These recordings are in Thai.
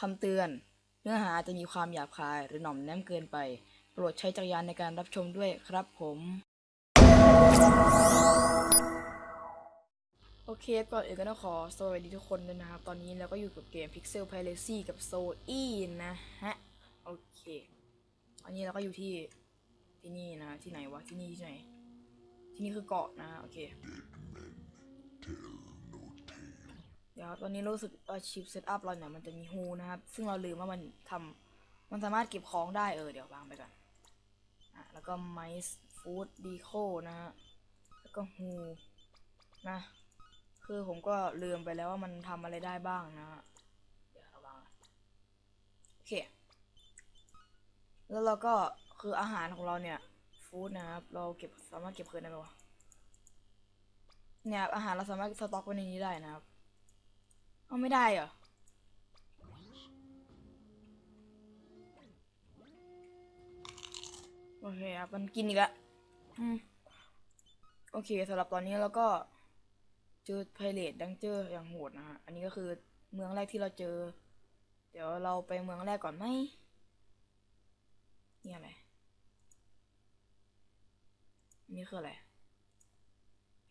คำเตือน เนื้อหาอาจจะมีความหยาบคายหรือหน่อมแนมเกินไป โปรดใช้จักรยานในการรับชมด้วยครับผม โอเคก่อนอื่นก็ต้องขอสวัสดีทุกคนด้วยนะครับ ตอนนี้เราก็อยู่กับเกม Pixel Piracy กับ s o e นะฮะ โอเค อันนี้เราก็อยู่ที่ที่นี่นะ ที่ไหนวะ ที่นี่ที่ไหน ที่นี่คือเกาะนะฮะโอเค เดี๋ยวตอนนี้รู้สึกว่าชิปเซตอัพเราเนี่ยมันจะมีฮูนะครับ ซึ่งเราลืมว่ามันทำมันสามารถเก็บของได้เออเดี๋ยววางไปก่อนอะแล้วก็ไมซ์ฟู้ดดีโคนะฮะแล้วก็ฮูนะคือผมก็ลืมไปแล้วว่ามันทำอะไรได้บ้างนะฮะเดี๋ยวเราวางโอเคแล้วเราก็คืออาหารของเราเนี่ยฟู้ดนะครับเราเก็บสามารถเก็บคืนได้ไหมวะเนี่ยอาหารเราสามารถสต็อกไว้ในนี้ได้นะครับ เอาไม่ได้เหรอ โอเคครับมันกินอีกแล้วโอเคสำหรับตอนนี้เราก็เจอไพเรตดังเจออย่างโหดนะฮะ อันนี้ก็คือเมืองแรกที่เราเจอ เดี๋ยวเราไปเมืองแรกก่อนไหมนี่อะไรนี่คืออะไร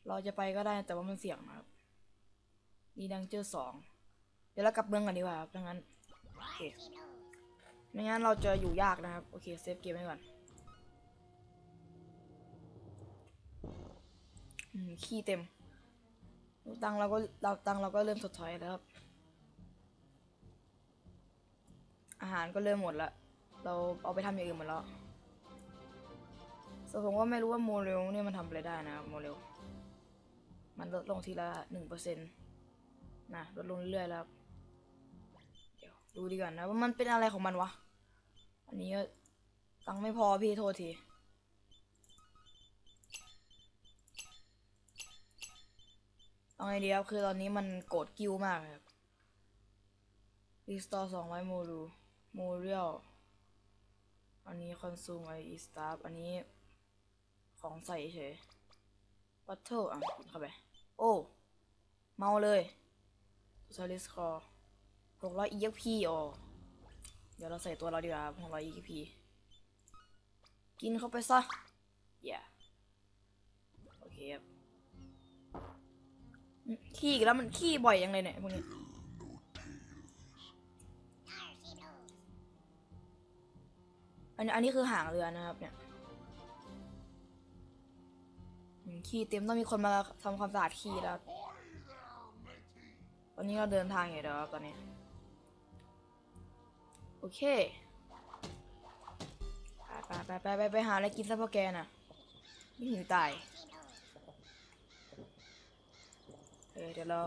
เราจะไปก็ได้แต่ว่ามันเสี่ยงนะครับ นี่ดังเจอสองเดี๋ยวเรากลับเมืองกันดีกว่าครับถ้างั้นโอเคไม่งั้นเราจะอยู่ยากนะครับ โอเคเซฟเกมไว้ก่อนอขี้เต็ม ตังเราก็เราตังเราก็เริ่มถดถอยแล้วครับ อาหารก็เริ่มหมดละ เราเอาไปทำอย่างอื่นหมดแล้วส่วนผมก็ไม่รู้ว่าโมเรลเนี่ยมันทำอะไรได้นะครับโมเรลมันลดลงทีละหนึ่งเปอร์เซ็นต์ นะลดลงเรื่อยๆแล้วเดี๋ยวดูดีก่อนนะว่ามันเป็นอะไรของมันวะ อันนี้ก็ตังค์ไม่พอพี่โทษทีเอาไงดีครับคือตอนนี้มันโกรธกิ้วมากครับรีสตอร์สองไว้โมดูโมเรียลอันนี้คอนซูมไออีสตาร์อันนี้ของใส่เฉยบัตเทิลอะเข้าไป โอ้ เมาเลย s o l i s c o r หกร้อย EXP อ๋อเดี๋ยวเราใส่ตัวเราดีกว่าหกร้อย EXP กินเข้าไปซะ yeah โอเคครับขี้อีกแล้วมันขี้บ่อยยังเลยเนี่ยพวกนี้อันนี้อันนี้คือหางเรือนะครับเนี่ยขี้เต็มต้องมีคนมาทำความสะอาดขี้แล้ว ตอนนี้เราเดินทางอยู่แล้วตอนนี้ โอเค ไปไปไปไปไปหาอะไรกินซะพ่อแกน่ะ ไม่หิวตายเออเดี๋ยวเรา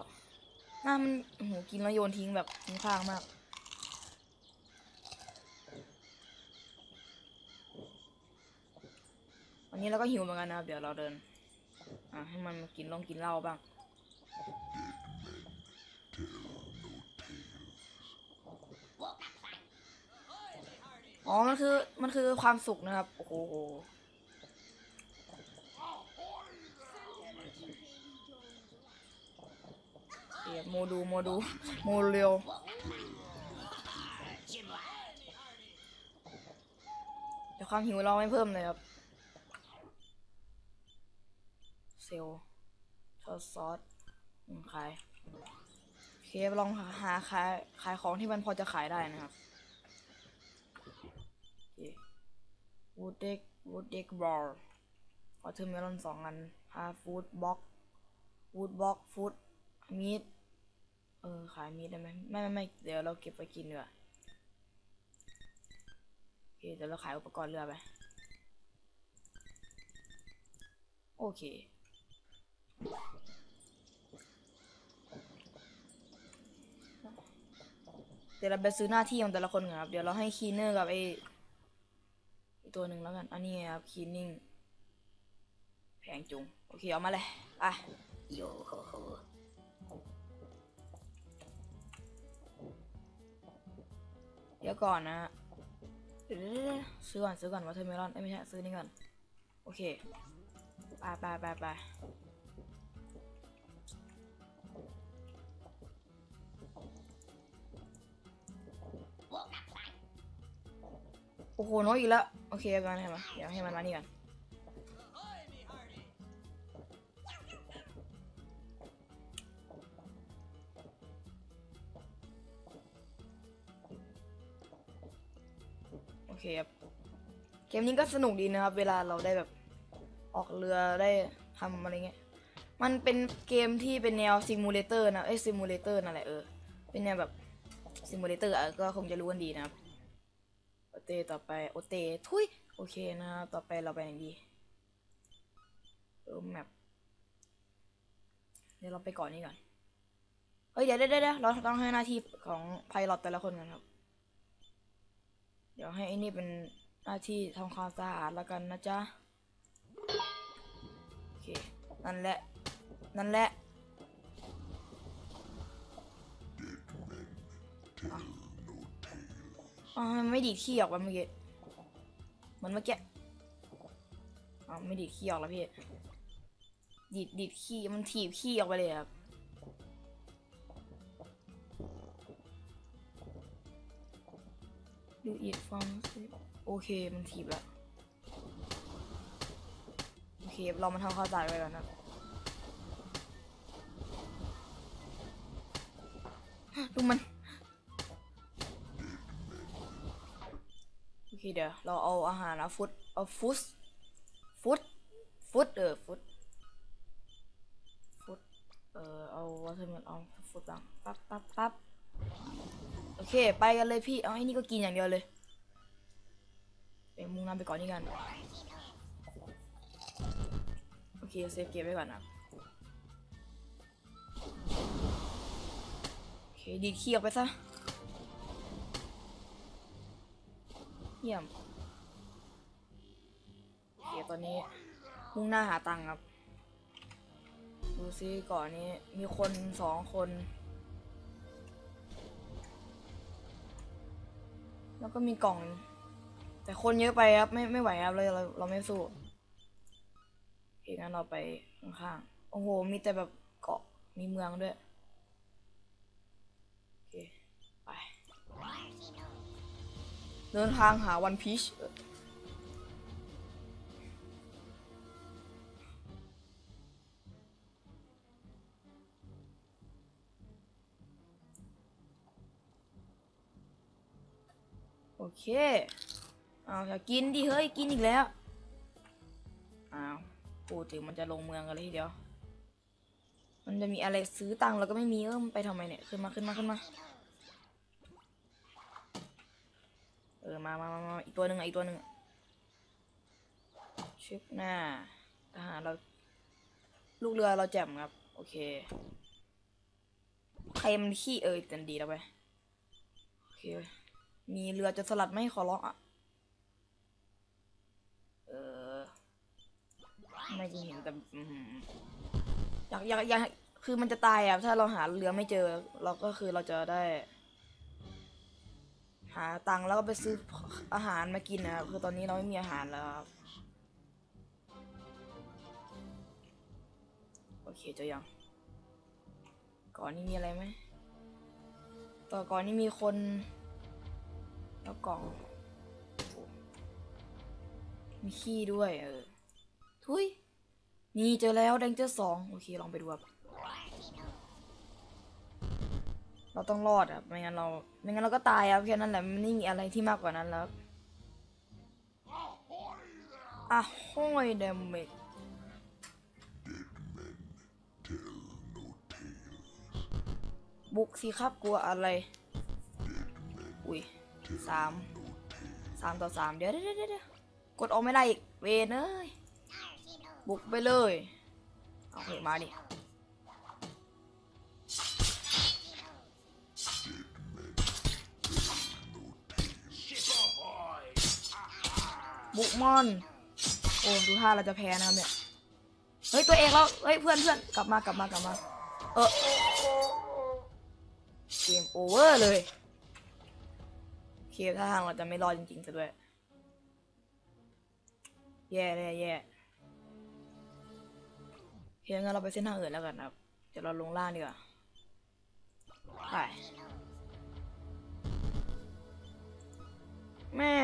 หน้ามันโอ้โหกินแล้วโยนทิ้งแบบทิ้งข้างมากวันนี้เราก็หิวเหมือนกันนะครับ เดี๋ยวเราเดิน อะให้มันกินลองกินเหล้าบ้าง อ๋อ มันคือ มันคือความสุขนะครับ โอ้โห เดี๋ยวโมดู โมดู โมเร็ว เดี๋ยวความหิวเราไม่เพิ่มเลยครับ เซลทอดซอสขาย เคฟลองหาขายขายของที่มันพอจะขายได้นะครับ วูดเด็กวูดเด็กบอลวอเทอร์เมลอนสองอันฮาฟูดบ็อกวูดบ็อกฟูดมีดเออ ขายมีดได้ไหมไม่ไม่ไม่เดี๋ยวเราเก็บไปกินดีกว่าโอเคเดี๋ยวเราขายอุปกรณ์เรือไป โอเคเดี๋ยวเราไปซื้อหน้าที่ของแต่ละคนก่อนครับ เดี๋ยวเราให้คีเนอร์กับไอ อีกตัวหนึ่งแล้วกัน อันนี้ครับคีนิ่งแพงจุง โอเค เอามาเลยอะโยโฮโฮเดี๋ยวก่อนนะเดี๋ยวๆๆซื้อก่อนซื้อก่อนวอเทอร์เมลอนไม่ใช่ ซื้อนี่ก่อน โอเคไปไปไปไปโอ้โหน้อยอีกแล้ว โอเคมาให้มาเดี๋ยวให้มันมานี่กันโอเคครับเกมนี้ก็สนุกดีนะครับ เวลาเราได้แบบออกเรือได้ทำอะไรเงี้ย มันเป็นเกมที่เป็นแนวซิมูเลเตอร์นะ เอ้ยซิมูเลเตอร์นั่นแหละเออ เป็นแนวแบบซิมูเลเตอร์อะก็คงจะรู้กันดีนะครับ เตต่อไปโอเตทุยโอเคนะต่อไปเราไปไหนดีเออแมปเดี๋ยวเราไปก่อนนี้ก่อนเฮ้ยเดี๋ยวเดี๋ยวเดี๋ยวเราต้องให้หน้าที่ของไพลอตแต่ละคนกันครับ เดี๋ยวให้ไอ้นี่เป็นหน้าที่ทำความสะอาดแล้วกันนะจ๊ะโอเคนั่นแหละนั่นแหละ อ๋อมันไม่ดีดขี้ออกไปเมื่อกี้เหมือนเมื่อกี้อ๋อไม่ดีดขี้ออกแล้วพี่ดีดดีดขี้มันถีบขี้ออกไปเลยครับดูอีกฟอร์มโอเคมันถีบแล้วโอเคเรามาทำความสาดไปก่อนนะดูมัน โอเคเดี๋ยวเราเอาอาหารเอาฟุตเอาฟุตฟุตฟุตเออฟุตฟุตเออเอาวัตถุดิบเอาฟุตบ้างปั๊บปั๊บปั๊บโอเค ไปกันเลยพี่ เอาไอ้นี่ก็กินอย่างเดียวเลยไปมุ่งน้าไปก่อนนี่กัน โอเคเซฟเก็บไว้ก่อนนะโอเคดีดขี้ออกไปซะ เยี่ยมโอเคตอนนี้มุ่งหน้าหาตังค์ครับ ดูซิก่อนนี้มีคนสองคน แล้วก็มีกล่อง แต่คนเยอะไปครับ ไม่ไม่ไหวครับเราเราเราไม่สู้โอเคงั้นเราไปข้างๆโอ้โห มีแต่แบบเกาะมีเมืองด้วย เดินทางหาวันพีชโอเค เอาจะกินดิเฮ้ย กินอีกแล้ว อ้าวพูดถึงมันจะลงเมืองกันเลยทีเดียว มันจะมีอะไรซื้อตังค์แล้วก็ไม่มีเออมันไปทำไมเนี่ย ขึ้นมาขึ้นมาขึ้นมา เออมามามามาอีกตัวหนึ่งอะอีกตัวหนึ่งอะชิปหน้าทหารเรา ลูกเรือเราแจ่มครับ โอเค ใครมันขี้เอ่ยจันดีแล้วไป โอเค มีเรือจะสลัดไม่ขอร้องอะ เออ ไม่เห็นแต่อยากอยากอยากคือมันจะตายอะ ถ้าเราหาเรือไม่เจอ เราก็คือเราจะได้ หาตังค์แล้วก็ไปซื้ออาหารมากินนะครับคือตอนนี้เราไม่มีอาหารแล้วครับโอเคเจอยังก่อนนี้มีอะไรไหมต่อก่อนนี้มีคนแล้วกล่องมีขี้ด้วยเออทุยนี่เจอแล้วแดงเจอสองโอเคลองไปดูครับ เราต้องรอดอะไม่งั้นเรา ไม่งั้นเราก็ตายครับแค่นั้นแหละมันไม่มีอะไรที่มากกว่านั้นแล้วอะห้อยเดมเมจบุกสิครับกลัวอะไร อุ้ยสามสามต่อสามเดี๋ยวเดี๋ยวเดี๋ยวกดออกไม่ได้อีก เวนเอ้ย บุกไปเลย เอาเหมาดิ บุกมอน โอ้ดูท่าเราจะแพ้นะครับเนี่ย เฮ้ยตัวเองแล้ว เฮ้ยเพื่อนเพื่อนกลับมากลับมากลับมา เออเกมโอเวอร์เลยโอเคถ้าทางเราจะไม่รอดจริงๆซะด้วย แย่เลยแย่โอเคงั้นเราไปเส้นทางอื่นแล้วกันนะครับ เดี๋ยวเราลงล่างดีกว่า ไป แม่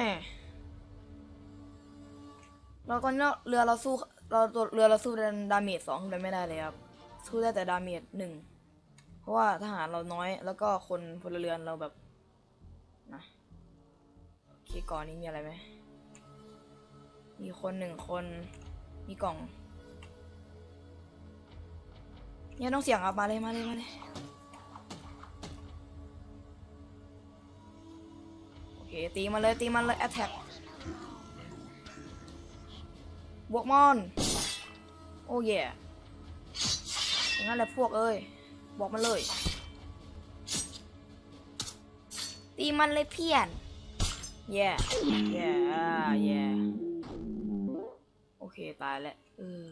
เราตอนนี้เราเรือเราสู้เราตัวเรือเราสู้ดาเมจสองขึ้นไม่ได้เลยครับสู้ได้แต่ดาเมจหนึ่งเพราะว่าทหารเราน้อยแล้วก็คนพลเรือนเราแบบนะโอเคก่อนนี้มีอะไรไหมมีคนหนึ่งคนมีกล่องเนี่ยต้องเสียงอัพมาเลยมาเลยมาเลยโอเคตีมาเลยตีมันเลยแอตแทก บวกมอน โอ้เย่อย่างนั้นแหละพวกเอ้ย บอกมันเลย ตีมันเลยเพี้ยนแย่แย่แย่โอเค ตายแล้วเออ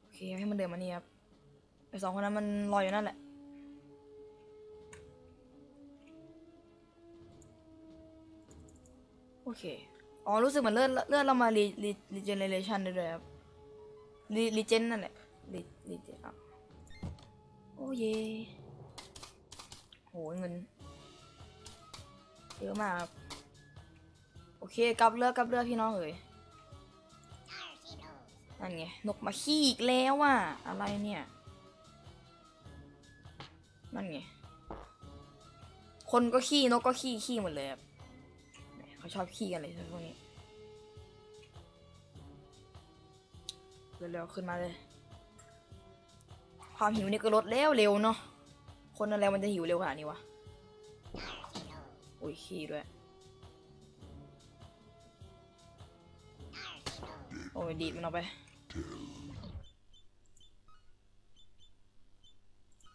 โอเคให้มันเดินมานี่ครับไอสองคนนั้นมันรอยอยู่นั่นแหละ โอเค อ๋อ รู้สึกเหมือนเลื่อนเลื่อนเรามารีรีรีเจเนเรชันได้ด้วยครับรีรีเจนนั่นแหละรีรีเจนอะโอ้เยโหเงินเยอะมากครับโอเคกลับเรือกลับเรือกพี่น้องเอ๋ยนั่นไงนกมาขี้อีกแล้วอะอะไรเนี่ยนั่นไงคนก็ขี้นกก็ขี้ขี้หมดเลยครับ เขาชอบขี้กันเลยพวกนี้เร็วๆขึ้นมาเลย ความหิวนี่ก็ลดแล้วเร็วเนาะคนอะไรมันจะหิวเร็วขนาดนี้วะอุ้ยขี้ด้วยโอ้ยดีดมันออกไป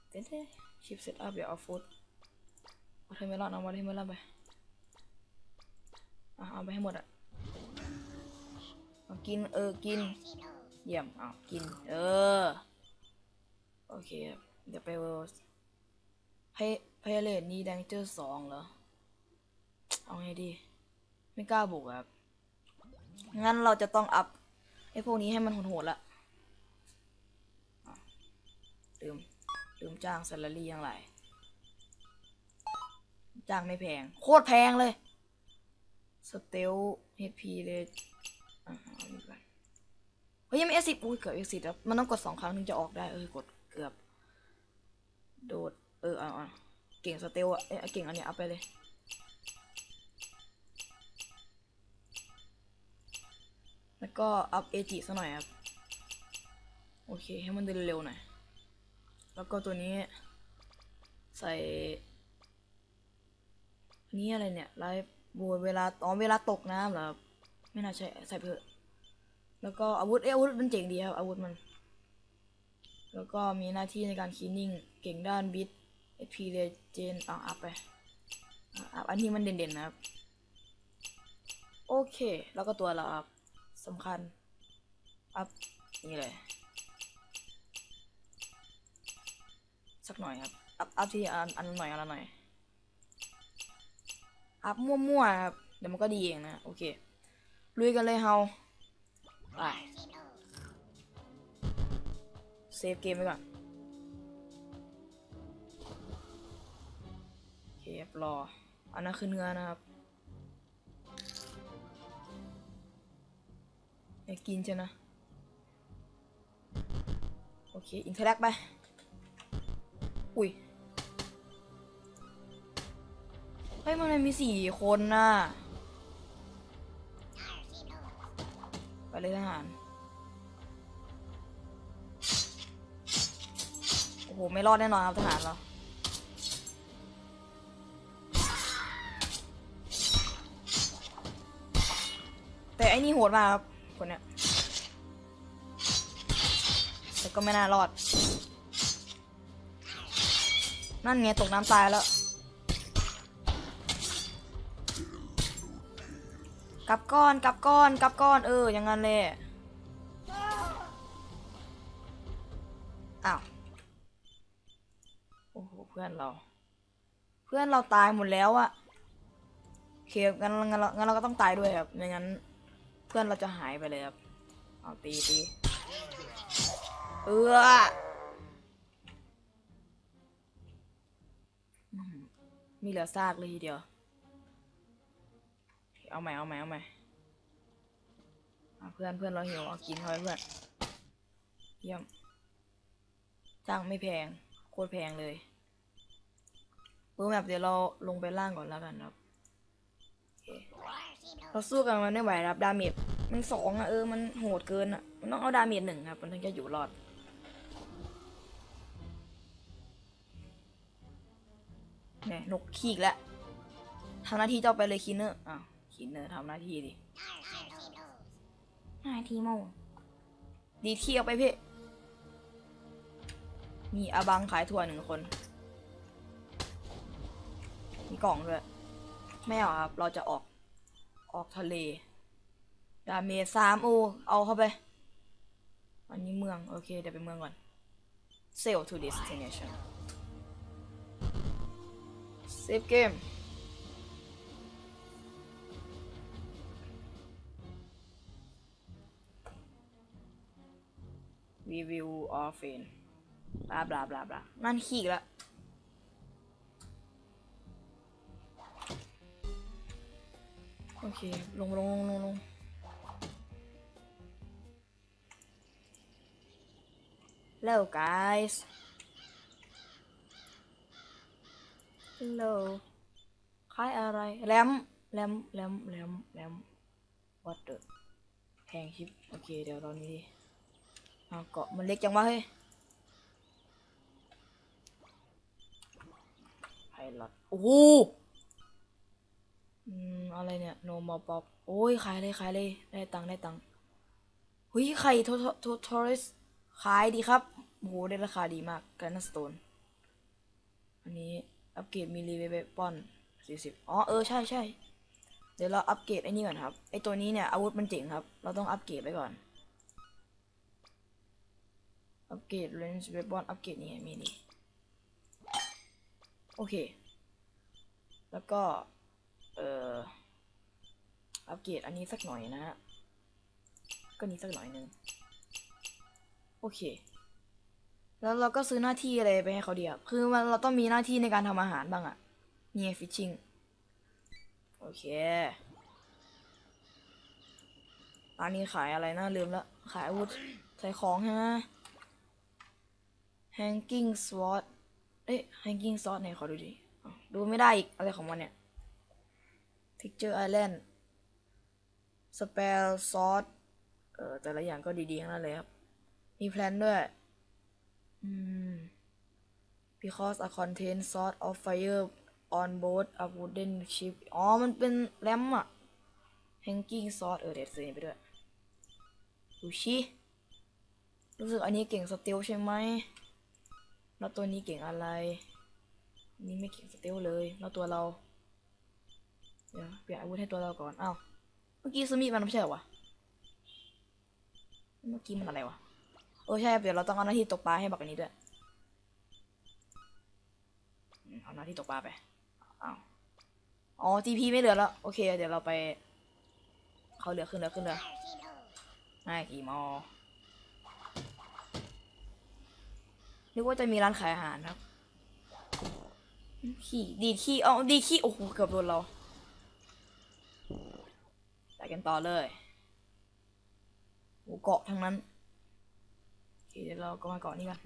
เต้นเลยชิปเซตอัพเดี๋ยวเอาฟุตเอาเทอร์เมลอนเอามาเทอร์เมลอนไป เอาไปให้หมดอะเอากินเออกิน เยี่ยมเอากิน เออ โอเค เดี๋ยวไปเวอร์ไพไพเรตนี่แดงเจอร์สองเหรอ เอาไงดี ไม่กล้าบุกครับ งั้นเราจะต้องอัพไอ้พวกนี้ให้มันโหดๆละลืมลืมจ้างซ l ล r y ยังไรจ้างไม่แพง โคตรแพงเลย สเตล HP เลยอะเอาดีกว่าเฮ้ยยังไม่เอสิบอุ้ยเกือบเอสิบแล้วมันต้องกดสองครั้งถึงจะออกได้เออกดเกือบ โดดเออเอาเอาเก่งสเตลอะเอ้ยเก่งอันเนี้ยเอาไปเลยแล้วก็อัพเอจิซะหน่อยครับ โอเค ให้มันเดินเร็วหน่อย แล้วก็ตัวนี้ใส่นนี้อะไรเนี่ย ไลฟ์ บูเวลาตอนเวลาตกน้ำเหรอไม่น่าใช่ใส่เพื่อแล้วก็อาวุธเอยอาวุธมันเจ๋งดีครับอาวุธมัน แล้วก็มีหน้าที่ในการคีนิ่งเก่งด้านบิทเอพีเลเจนอะอัพไปอัพอันที่มันเด่นๆนะครับ โอเค แล้วก็ตัวเราอัพสำคัญ อัพนี่เลย สักหน่อยครับ อัพอัพที่อันอันหน่อยอันละหน่อย อัพมั่วๆครับเดี๋ยวมันก็ดีเองนะ โอเค ลุยกันเลยเฮาไปเซฟเกมไว้ก่อนโอเคครับรอ อันนั้นคือเนื้อนะครับอยากกินใช่นะ โอเค อินเทอร์แลกไป อุ้ย เฮ้ย มันมีสี่คนน่ะ ไปเลยทหาร โอ้โห ไม่รอดแน่นอนครับทหารเราแต่ไอ้นี่โหดมากครับ คนเนี้ยแต่ก็ไม่น่ารอด นั่นไงตกน้ำตายแล้ว กลับก้อนกลับก้อนกลับก้อนเอออย่างนั้นเลยอ้าวโอ้โหเพื่อนเรา เพื่อนเราตายหมดแล้วอะเคงั้นงั้นเรางั้นเราก็ต้องตายด้วยครับไม่งั้น เพื่อนเราจะหายไปเลยครับเอาตีตีเอออืมมีเหลือซากเลยทีเดียว เอาใหม่เอาใหม่เอาใหม่เพื่อนเพื่อนเราหิวเอากินเข้าไปเพื่อนเยี่ยมจ้างไม่แพง โคตรแพงเลยเบอร์แบบเดี๋ยวเราลงไปล่างก่อนแล้วกันครับเราสู้กันมันไม่ไหวครับดาเมจมันสองอะเออมันโหดเกินอะมันต้องเอาดาเมจหนึ่งครับ มันถึงจะอยู่รอดเนี่ยนกขี้กแล้วทำหน้าที่เจ้าไปเลยคินเนอร์อ้าว คินเนอร์ทำหน้าที่ดิหน้าที่โมดีที่เอาไปพี่ มีอาบังขายถั่วหนึ่งคน มีกล่องด้วย ไม่เอาครับ เราจะออก ออกทะเล ดาเมจสามโอ เอาเข้าไปอันนี้เมือง โอเค เดี๋ยวไปเมืองก่อน sail to destination save game review of in บลาบลาบลาบลานั่นขี้ล้วโอเค ลงลงลงลงลง Hello guys Hello ขายอะไร แรม แรม แรม แรม แรม what the แพงชิป โอเค เดี๋ยวตอนนี้ เอาเกาะมันเล็กจังวะเฮ้ยไพลอตโอ้โหอืมอะไรเนี่ย no more pop โอ้ยขายเลยขายเลยได้ตังค์ได้ตังค์เฮ้ยไข่โทโทโทริสขายดีครับโอ้โหได้ราคาดีมากกันสโตนอันนี้อัปเกรดมีรีเวปอนสี่สิบอ๋อเออใช่ใช่เดี๋ยวเราอัปเกรดไอ้นี่ก่อนครับไอ้ตัวนี้เนี่ยอาวุธมันเจ๋งครับ เราต้องอัปเกรดไปก่อน อัปเกรด range weapon อัปเกรดนี่ไงมีนี่โอเค แล้วก็ เอ่อ อัปเกรดอันนี้สักหน่อยนะฮะ ก็นี้สักหน่อยนึง โอเค แล้วเราก็ซื้อหน้าที่อะไรไปให้เขาเดีอะคือมันเราต้องมีหน้าที่ในการทำอาหารบ้างอะนี่ฟิชชิงโอเคร้านนี้ขายอะไรนะลืมละ ขายอาวุธใส่ของใช่ไหม hanging sword เอ้ย hanging sword ไหนขอดูดิดูไม่ได้อีก อะไรของมันเนี่ย picture island spell sword เออแต่ละอย่างก็ดีๆทั้งนั้นเลยครับ มีแพลนด้วย อืม because a contain sword of fire on board a wooden ship อ๋อ มันเป็นแรมอะ hanging sword เออเดี๋ยวซื้อไปด้วยดูชิรู้สึกอันนี้เก่งสเตลใช่ไหม แล้วตัวนี้เก่งอะไรนนี้ไม่เก่งสเตลเลยแล้วตัวเรา เดี๋ยวเปลี่ยนอาวุธให้ตัวเราก่อน อ้าว เมื่อกี้ซื้อมีดมันไม่ใช่เหรอวะ เมื่อกี้มันอะไรวะเออใช่ เดี๋ยวเราต้องเอาหน้าที่ตกปลาให้บักอันนี้ด้วย เอาหน้าที่ตกปลาไป อ้าว อ๋อ TP ไม่เหลือแล้ว โอเค เดี๋ยวเราไป เขาเหลือขึ้นเรือขึ้นเรือง่ายกี่มอ นึกว่าจะมีร้านขายอาหารครับ ขี้ดีขี้เอาดีขี้โอ้โหเกือบโดนเราไปกันต่อเลยโอ้เกาะทั้งนั้นเคเดี๋ยวเราก็มาเกาะนี้กัน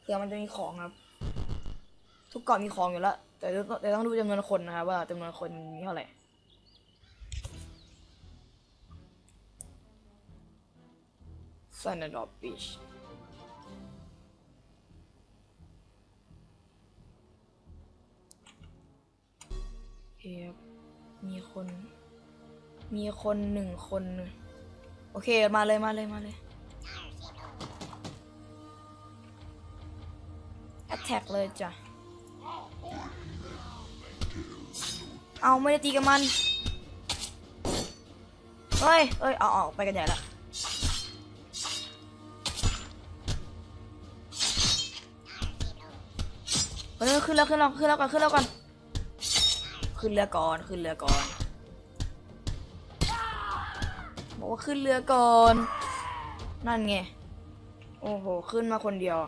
เผื่อมันจะมีของครับ ทุกเกาะมีของอยู่แล้วแต่เดี๋ยวต้องเดี๋ยวต้องดูจำนวนคนนะครับว่าจำนวนคนมีเท่าไหร่ซันดอ b บีช เคมีคน มีคนหนึ่งคน โอเค มาเลยมาเลยมาเลย attack เลยจ้ะ เอาไม่ได้ตีกับมันเฮ้ยเฮ้ย เอาออกไปกันใหญ่ละเฮ้ยขึ้นแล้วขึ้นแล้วขึ้นแล้วก่อนขึ้นแล้วก่อน ขึ้นเรือก่อนขึ้นเรือก่อนบอกว่าขึ้นเรือก่อนนั่นไงโอ้โหขึ้นมาคนเดียว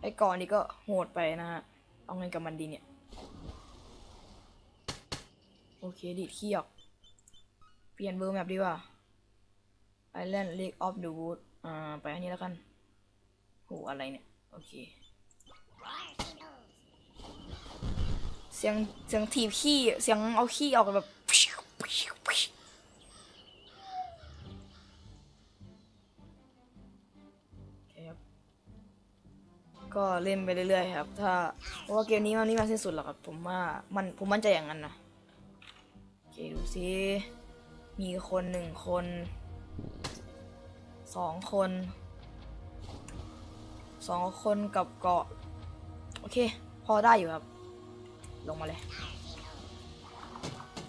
ไอ้ก่อนนี่ก็โหดไปนะฮะเอาเงินกับมันดีเนี่ยโอเคดีดขี้ออกเปลี่ยนเบอร์แมปดีกว่า Island Lake of the Wood อ่าไปอันนี้แล้วกันโหอะไรเนี่ย โอเค สียงเสียงถีบขี้เสียงเอาขี้ออกแบบก็เล่นไปเรื่อยๆครับ ถ้าเพราะว่าเกมนี้มันไม่มาสิ้นสุดหรอกครับ ผมว่ามันผมมั่นใจอย่างนั้นนะโอเคดูซิมีคนหนึ่งคนสองคนสองคนกับเกาะ โอเค พอได้อยู่ครับ ลงมาเลย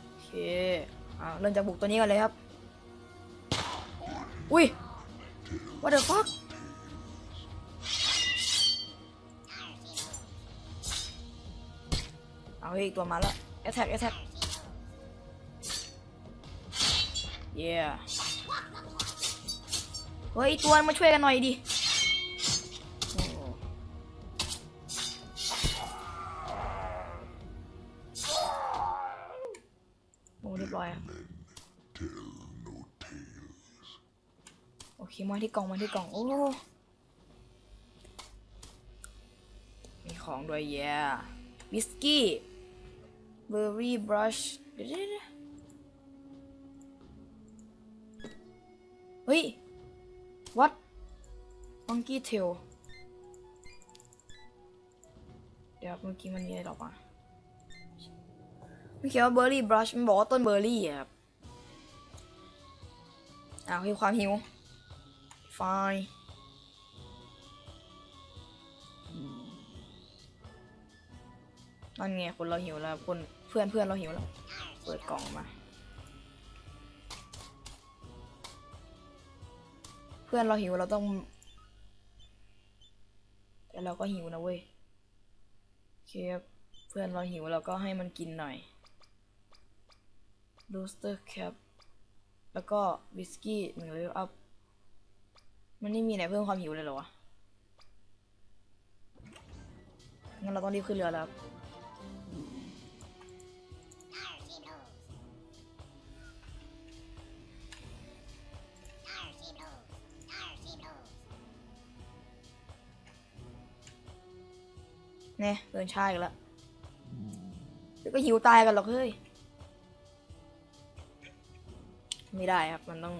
โอเคอ่าเริ่มจากบุกตัวนี้กันเลยครับ อุ้ย what the fuck เอาอีกตัวมาแล้ว attack attack yeah เฮ้ยตัวมาช่วยกันหน่อยดิ เรียบร้อยอะโอเคมาที่กล่องมาที่กล่องโอ้มีของด้วย yeah วิสกี้เบอร์รี่บรัชเดี๋ยวเดี๋ยวเดี๋ยวเฮ้ย what monkey tail เดี๋ยวเมื่อกี้มันมีอะไรหรอกอ่ มันเขียนว่าเบอร์รี่บรัชมันบอกว่าต้นเบอร์รี่อะครับอ้าวคือความหิว fine นั่นไงคนเราหิวแล้วคนเพื่อนเพื่อนเราหิวแล้ว เปิดกล่องมา เพื่อนเราหิวเราต้อง แต่เราก็หิวนะเว้ยเคเพื่อนเราหิวเราก็ให้มันกินหน่อย roaster cap แล้วก็วิสกี้หนึ่งเลเวลอัพมันไม่มีไหนเพิ่มความหิวเลยเหรอวะงั้นเราต้องรีบขึ้นเรือแล้วเนี่ยเดินชาอีกแล้วเดี๋ยวก็หิวตายกันหรอกเฮ้ย ไม่ได้ครับ มันต้อง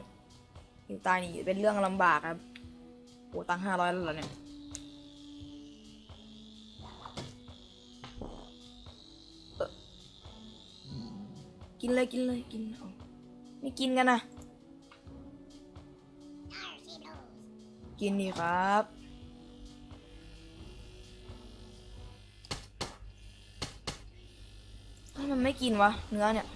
หิวตายนี่เป็นเรื่องลำบากครับโอ้ตังห้าร้อยแล้วเหรอเนี่ยกินเลยกินเลยกินเอาไม่กินกันนะกินดีครับทำไมมันไม่กินวะเนื้อเนี่ย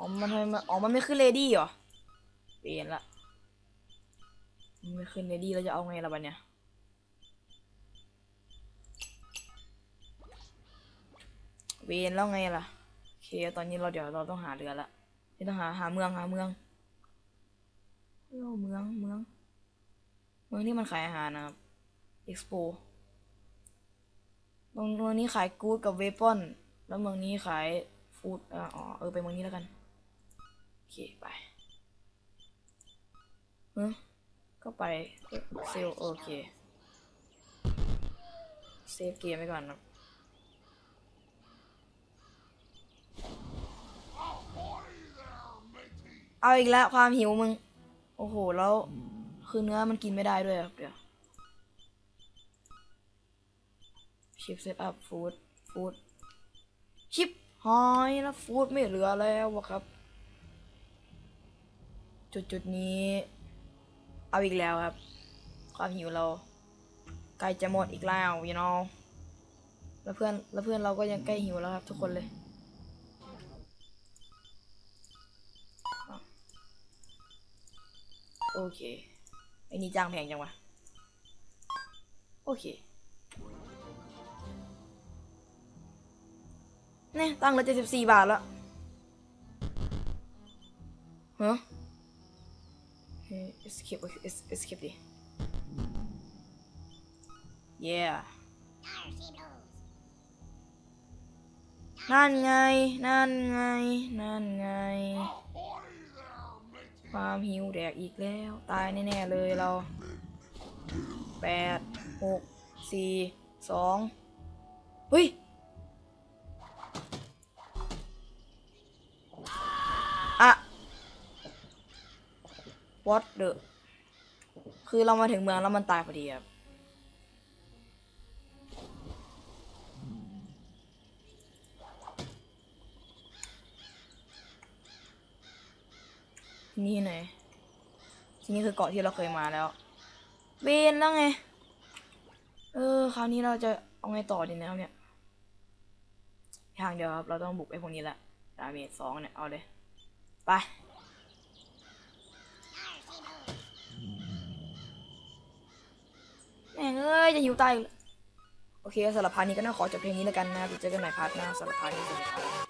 อ๋อมันทำไมมันอ๋อมันไม่ขึ้นเลดี้เหรอเปลี่ยนละมันไม่ขึ้นเลดี้เราจะเอาไงล่ะบัดเนี่ยเวนแล้วไงล่ะโอเคตอนนี้เราเดี๋ยวเราต้องหาเรือละไม่ต้องหาหาเมืองหาเมืองเออเมืองเมืองเมืองที่มันขายอาหารนะครับ Expo ตรงเมืองนี้ขายกู๊ดกับเวปอน แล้วเมืองนี้ขายฟู้ดอ๋อเออไปเมืองนี้แล้วกัน เคไปเฮ้ก็ไปเซลโอเค เซฟเกมไว้ก่อนนะเอาอีกแล้วความหิวมึง โอ้โห แล้วคือเนื้อมันกินไม่ได้ด้วยครับเดี๋ยวชิปเซตอัพฟู้ดฟู้ดชิปหายแล้วฟู้ดไม่เหลือแล้วอะครับ จุดจุดนี้ เอาอีกแล้วครับ ความหิวเราใกล้จะหมดอีกแล้ว you know แล้วเพื่อนแล้วเพื่อนเราก็ยังใกล้หิวแล้วครับ ทุกคนเลยโอเคไอ้นี่จ้างแพงจังวะโอเคเนี่ยตั้งละเจ็ดสิบสี่บาทแล้วฮะเฮ้ escape es- escape ดิ yeah นั่นไง นั่นไง นั่นไง ความหิวแดกอีกแล้ว ตายแน่ๆเลยเราแปดหกสี่สองเฮ้ย อะ what the คือเรามาถึงเมืองแล้วมันตายพอดีครับที่นี่ไหนที่นี่คือเกาะที่เราเคยมาแล้ว เวนแล้วไง เออ คราวนี้เราจะเอาไงต่อดีนะครับเนี่ยทางเดียวครับ เราต้องบุกไอ้พวกนี้แหละดาเมจสองเนี่ย เอาเลย ไป แม่งเอ้ยจะหิวตายแล้วโอเคสำหรับพาร์ทนี้ก็น่าขอจบเพลงนี้แล้วกันนะครับเดี๋ยวเจอกันใหม่พาร์ทหน้าสำหรับพาร์ทนี้สวัสดีครับ